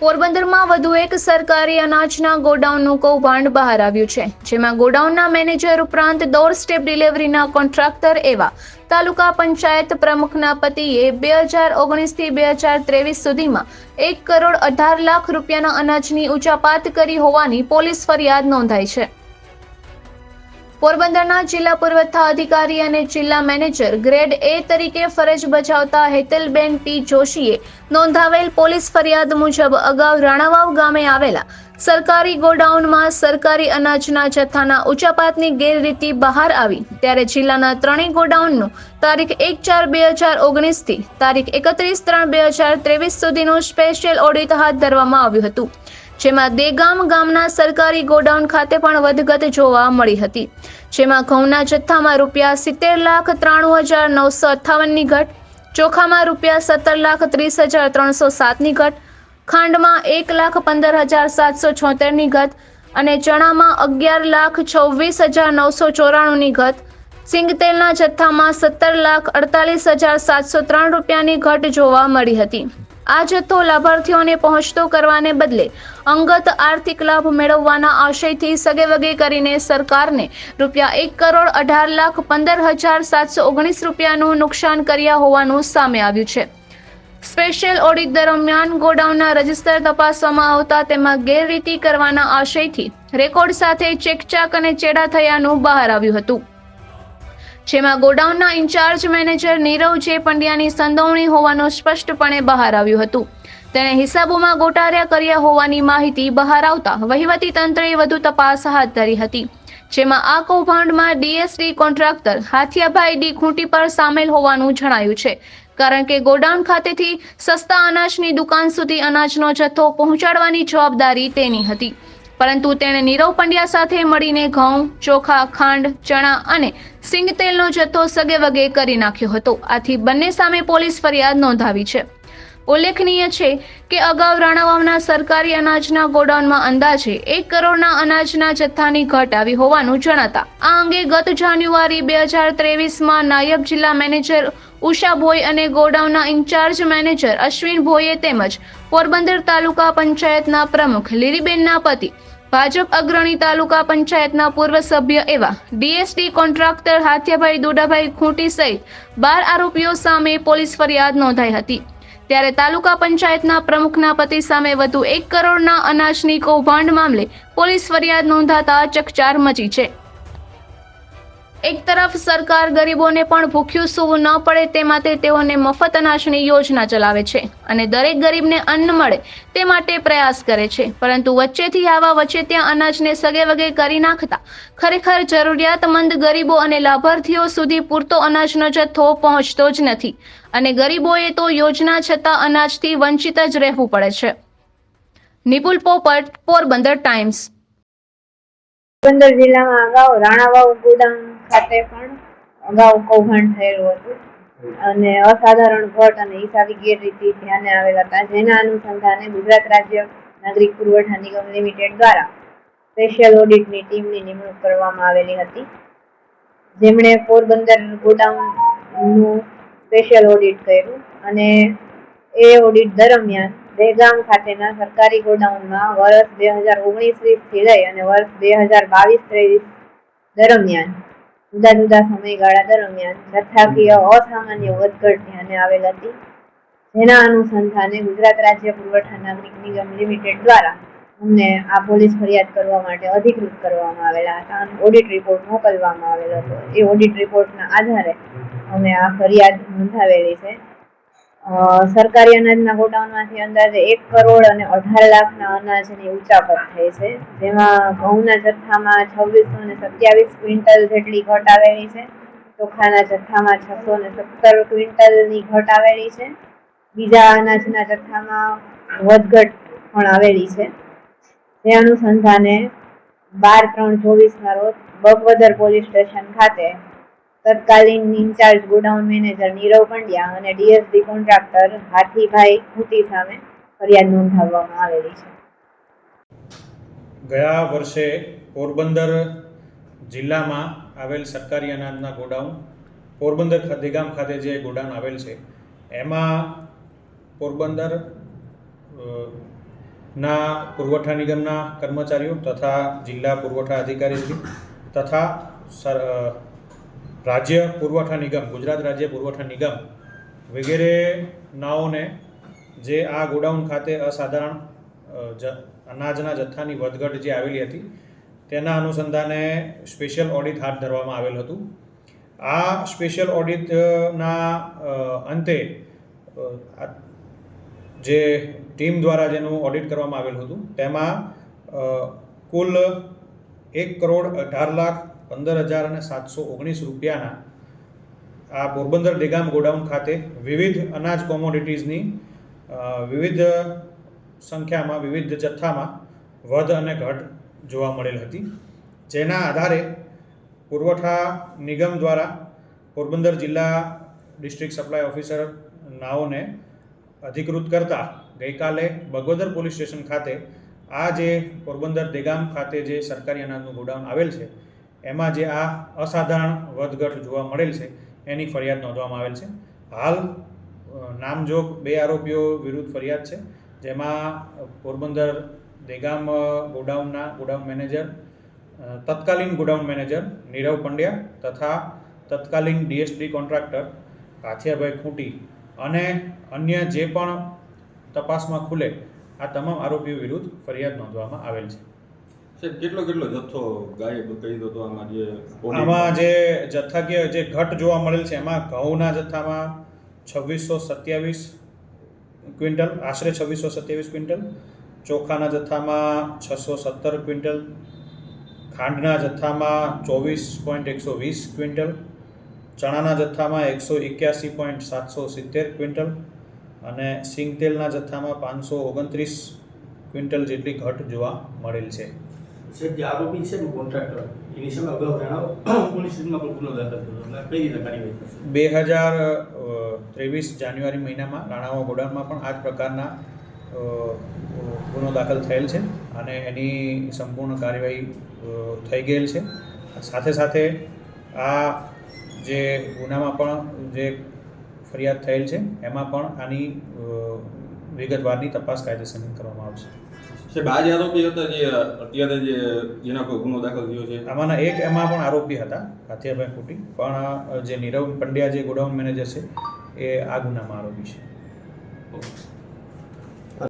પોરબંદરમાં વધુ એક સરકારી અનાજના ગોડાઉનનું કૌભાંડ બહાર આવ્યું છે, જેમાં ગોડાઉનના મેનેજર ઉપરાંત દોર સ્ટેપ ડિલિવરીના કોન્ટ્રાક્ટર એવા તાલુકા પંચાયત પ્રમુખના પતિએ બે હજાર ઓગણીસથી બે હજાર ત્રેવીસ સુધીમાં એક કરોડ અઢાર લાખ રૂપિયાના અનાજની ઉચાપાત કરી હોવાની પોલીસ ફરિયાદ નોંધાઈ છે. પોરબંદરના જિલ્લા પુરવઠા અધિકારી અને જિલ્લા મેનેજર ગ્રેડ એ તરીકે ફરજ બજાવતા હેતલબેન ટી જોશીએ નોંધાવેલ પોલીસ ફરિયાદ મુજબ અગાઉ રાણાવાવ ગામે આવેલા સરકારી ગોડાઉનમાં સરકારી અનાજના જથ્થાના ઉચાપાતની ગેરરીતિ બહાર આવી. ત્યારે જિલ્લાના ત્રણેય ગોડાઉનનું તારીખ એક ચાર બે હજાર ઓગણીસથી તારીખ એકત્રીસ ત્રણ બે હજાર ત્રેવીસ સુધીનું સ્પેશિયલ ઓડિટ હાથ ધરવામાં આવ્યું હતું. જેમાં દેગામ ગામના સરકારી ગોડાઉન ખાતે પણ વધઘટ જોવા મળી હતી. જેમાં ઘઉંના જથ્થામાં રૂપિયા સિત્તેર લાખ ત્રાણું હજાર નવસો અઠ્ઠાવનની ઘટ, ચોખામાં રૂપિયા સત્તર લાખ ત્રીસ હજાર ત્રણસો સાતની ઘટ, ખાંડમાં એક લાખ પંદર હજાર સાતસો છોતેરની ઘટ અને ચણામાં અગિયાર લાખ છવ્વીસ હજાર નવસો ચોરાણુંની ઘટ, સિંગતેલના જથ્થામાં સત્તર લાખ અડતાલીસ હજાર સાતસો ત્રણ રૂપિયાની ઘટ જોવા મળી હતી. આ જથ્થો લાભાર્થીઓને પહોંચતો કરવાને બદલે અંગત આર્થિક લાભ મેળવવાના આશયથી સગેવગે કરીને સરકારને રૂપિયા એક કરોડ અઢાર લાખ પંદર હજાર સાતસો ઓગણીસ રૂપિયાનું નુકસાન કર્યા હોવાનું સામે આવ્યું છે. સ્પેશિયલ ઓડિટ દરમિયાન ગોડાઉનના રજિસ્ટર તપાસવામાં આવતા તેમાં ગેરરીતિ કરવાના આશયથી રેકોર્ડ સાથે ચેકચાક અને ચેડા થયાનું બહાર આવ્યું હતું. જેમાં ગોડાઉનના ઇન્ચાર્જ મેનેજર નીરવ જે પંડ્યાની સંડોવણી હોવાનું સ્પષ્ટપણે બહાર આવ્યું હતું. તેણે હિસાબોમાં ગોટાળ્યા કર્યા હોવાની માહિતી બહાર આવતા વહીવટી તંત્રએ વધુ તપાસ હાથ ધરી હતી. જેમાં આ કૌભાંડમાં DSD contractor Hathiyabhai D Khunti પર સામેલ હોવાનું જણાયું છે. કારણ કે ગોડાઉન ખાતેથી સસ્તા અનાજની દુકાન સુધી અનાજનો જથ્થો પહોંચાડવાની જવાબદારી તેની હતી. પરંતુ તેણે નીરવ પંડ્યા સાથે મળીને ઘઉં, ચોખા, ખાંડ, ચણા અને સિંગતેલનો જથ્થો સગેવગે કરી નાખ્યો હતો. આથી બંને સામે પોલીસ ફરિયાદ નોંધાવી છે. ઉલ્લેખનીય છે કે અગાઉ રાણાવાવના સરકારી અનાજના ગોડાઉનમાં અંદાજે એક કરોડના અનાજના જથ્થાની ઘટ આવી હોવાનું જણાતા. આ અંગે ગત જાન્યુઆરી બે હજાર ત્રેવીસમાં નાયબ જિલ્લા મેનેજર ઉષા ભોઈ અને ગોડાઉનના ઇન્ચાર્જ મેનેજર અશ્વિન ભોઈએ તેમજ પોરબંદર તાલુકા પંચાયતના પ્રમુખ લીલીબેનના પતિ, ભાજપ અગ્રણી તાલુકા પંચાયતના પૂર્વ સભ્ય એવા ડીએસડી કોન્ટ્રાક્ટર હાથિયાભાઈ દોડાભાઈ ખૂંટી સહિત બાર આરોપીઓ સામે પોલીસ ફરિયાદ નોંધાઈ હતી. ત્યારે તાલુકા પંચાયતના પ્રમુખના પતિ સામે વધુ એક કરોડના અનાજની કૌભાંડ મામલે પોલીસ ફરિયાદ નોંધાતા ચકચાર મચી છે. એક તરફ સરકાર ગરીબોને પણ ભૂખ્યું સૂવું ન પડે તે માટે તેઓને મફત અનાજની યોજના ચલાવે છે અને દરેક ગરીબને અન્ન મળે તે માટે પ્રયાસ કરે છે. પરંતુ વચ્ચેથી આવા વચ્ચે ત્યાં અનાજને સગે વગે કરી નાખતા ખરેખર જરૂરિયાતમંદ ગરીબો અને લાભાર્થીઓ સુધી પૂરતો અનાજનો જથ્થો પહોંચતો જ નથી અને ગરીબોએ તો યોજના છતાં અનાજથી વંચિત જ રહેવું પડે છે. નિપુલ પોપટ, પોરબંદર ટાઈમ્સ. પોરબંદર જિલ્લામાં અગાઉ રાણાવાવ ગોડાઉન ખાતે પણ અગાઉ કૌભાંડ થયેલું હતું. અને અસાધારણ ઘટ અને હિસાબી ગેરરીતિ ધ્યાને આવેલા હતા, જેના અનુસંધાને ગુજરાત રાજ્ય નાગરિક પુરવઠા નિગમ લિમિટેડ દ્વારા સ્પેશિયલ ઓડિટની ટીમની નિમણૂક કરવામાં આવેલી હતી. જેમણે પોરબંદર ગોડાઉનનું સ્પેશિયલ ઓડિટ કર્યું અને એ ઓડિટ દરમિયાન દહેગામ ખાતેના સરકારી ગોડાઉનમાં વર્ષ બે હજાર ઓગણીસથી લઈ અને વર્ષ બે હજાર બાવીસ ત્રેવીસ દરમિયાન જુદા જુદા સમયગાળા દરમિયાન જથ્થાકીય અસામાન્ય વધઘટ ધ્યાને આવેલ હતી. જેના અનુસંધાને ગુજરાત રાજ્ય પુરવઠા નાગરિક નિગમ લિમિટેડ દ્વારા અમને આ પોલીસ ફરિયાદ કરવા માટે અધિકૃત કરવામાં આવેલા હતા અને ઓડિટ રિપોર્ટ મોકલવામાં આવેલો હતો. એ ઓડિટ રિપોર્ટના આધારે અમે આ ફરિયાદ નોંધાવેલી છે. સરકારી અનાજના ગોડાઉનમાંથી અંદાજે એક કરોડ અને અઢાર લાખના અનાજની ઉચાપત થઈ છે. જેમાં ઘઉંના જથ્થામાં છવ્વીસો ને સત્યાવીસ ક્વિન્ટલ જેટલી ઘટ આવેલી છે. ચોખાના જથ્થામાં છસો ને સત્તર ક્વિન્ટલની ઘટ આવેલી છે. બીજા અનાજના જથ્થામાં વધઘટ પણ આવેલી છે. તે અનુસંધાને બાર ત્રણ ચોવીસના રોજ બગવદર પોલીસ સ્ટેશન ખાતે તત્કાલીન in charge godown manager Nirav Pandya અને ડીએસડી કોન્ટ્રાક્ટર હાથીભાઈ ખૂટી સામે ફરિયાદ નોંધાવવામાં આવેલી છે. ગયા વર્ષે પોરબંદર જિલ્લામાં આવેલ સરકારી અનાજના ગોડાઉન, પોરબંદર ખાતે ગામ ખાતે જે ગોડાઉન આવેલ છે, એમાં પોરબંદર ના પુરવઠા નિગમના કર્મચારીઓ તથા જિલ્લા પુરવઠા અધિકારીશ્રી તથા રાજ્ય પુરવઠા નિગમ, ગુજરાત રાજ્ય પુરવઠા નિગમ વગેરે નાઓને જે આ ગોડાઉન ખાતે અસાધારણ અનાજના જથ્થાની વધઘટ જે આવેલી હતી, તેના અનુસંધાને સ્પેશિયલ ઓડિટ હાથ ધરવામાં આવેલ હતું. આ સ્પેશિયલ ઓડિટના અંતે જે ટીમ દ્વારા જેનું ઓડિટ કરવામાં આવેલું હતું, તેમાં કુલ એક કરોડ અઢાર લાખ પંદર હજાર અને સાતસો ઓગણીસ રૂપિયાના આ પોરબંદર દેગામ ગોડાઉન ખાતે વિવિધ અનાજ કોમોડિટીઝની વિવિધ સંખ્યામાં, વિવિધ જથ્થામાં વધ અને ઘટ જોવા મળેલ હતી. જેના આધારે પુરવઠા નિગમ દ્વારા પોરબંદર જિલ્લા ડિસ્ટ્રિક્ટ સપ્લાય ઓફિસર નાઓને અધિકૃત કરતા ગઈકાલે બગોદર પોલીસ સ્ટેશન ખાતે આ જે પોરબંદર દેગામ ખાતે જે સરકારી અનાજનું ગોડાઉન આવેલ છે, એમાં જે આ અસાધારણ વધઘટ જોવા મળેલ છે, એની ફરિયાદ નોંધવામાં આવેલ છે. હાલ નામજોગ બે આરોપીઓ વિરુદ્ધ ફરિયાદ છે, જેમાં પોરબંદર દેગામ ગોડાઉનના ગોડાઉન મેનેજર તત્કાલીન ગોડાઉન મેનેજર નીરવ પંડ્યા તથા તત્કાલીન ડીએસડી કોન્ટ્રાક્ટર કાથિયાભાઈ ખૂંટી અને અન્ય જે પણ તપાસમાં ખુલે આ તમામ આરોપીઓ વિરુદ્ધ ફરિયાદ નોંધવામાં આવેલ છે. સાહેબ કેટલો કેટલો જથ્થો ગાયબ કહી દો તો આમાં જે આમાં જે જથ્થાકીય જે ઘટ જોવા મળેલ છે એમાં ઘઉંના જથ્થામાં છવ્વીસો સત્યાવીસ ક્વિન્ટલ આશરે છવ્વીસો સત્યાવીસ ક્વિન્ટલ ચોખાના જથ્થામાં છસો સત્તર ક્વિન્ટલ ખાંડના જથ્થામાં ચોવીસ પોઈન્ટ એકસો વીસ ક્વિન્ટલ ચણાના જથ્થામાં એકસો એક્યાસી પોઈન્ટ સાતસો સિત્તેર ક્વિન્ટલ અને સિંગતેલના જથ્થામાં પાંચસો ઓગણત્રીસ ક્વિન્ટલ જેટલી ઘટ જોવા મળેલ છે. સાહેબ જે આરોપી છે ને કોન્ટ્રાક્ટર એની સામે અગાઉ રાણા પોલીસ સ્ટેશનમાં પણ ગુનો દાખલ થયો એટલે કઈ રીતે કાર્યવાહી બે હજાર ત્રેવીસ જાન્યુઆરી મહિનામાં રાણાવા ગોડાઉનમાં પણ આ જ પ્રકારના ગુનો દાખલ થયેલ છે અને એની સંપૂર્ણ કાર્યવાહી થઈ ગયેલ છે. સાથે સાથે આ જે ગુનામાં પણ જે ફરિયાદ થયેલ છે. એમાં પણ આની વિગતવારની તપાસ કાયદેસરની કરવામાં આવશે. સાહેબ આ જે આરોપી હતા જે અત્યારે જે જેના પર ગુનો દાખલ થયો છે? આમાંના એક એમાં પણ આરોપી હતા હાથિયાભાઈ ફૂટી પણ જે નીરવ પંડ્યા જે ગોડાઉન મેનેજર છે એ આ ગુનામાં આરોપી છે. ઓકે.